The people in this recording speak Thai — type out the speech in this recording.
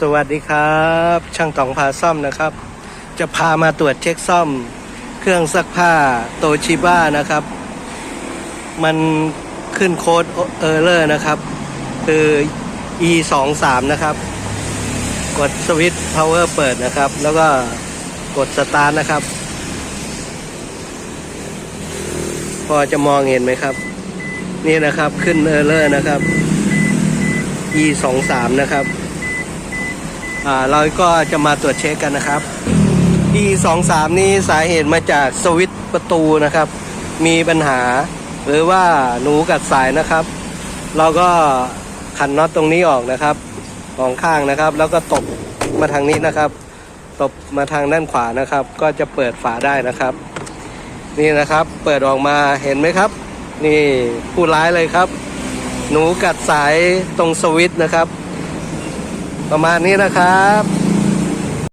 สวัสดีครับ ช่างตองพาซ่อมนะครับ จะพามาตรวจเช็คซ่อม เครื่องซักผ้าโตชิบ้านะครับ มันขึ้นโค้ดเออร์เลอร์นะครับ คือ e 2 3นะครับ กดสวิตช์ power เปิดนะครับ แล้วก็กดสตาร์ทนะครับ พอจะมองเห็นไหมครับ นี่นะครับขึ้นเออร์เลอร์นะครับ e 2 3นะครับ เราก็จะมาตรวจเช็คกันนะครับ e 2 3 นี้สาเหตุมาจากสวิตช์ประตูนะครับ มีปัญหาหรือว่าหนูกัดสายนะครับ เราก็ขันน็อตตรงนี้ออกนะครับสองข้างนะครับ แล้วก็ตบมาทางนี้นะครับ ตบมาทางด้านขวานะครับ ก็จะเปิดฝาได้นะครับ นี่นะครับเปิดออกมาเห็นไหมครับ นี่ผู้ร้ายเลยครับ หนูกัดสายตรงสวิตช์นะครับ ประมาณนี้นะครับ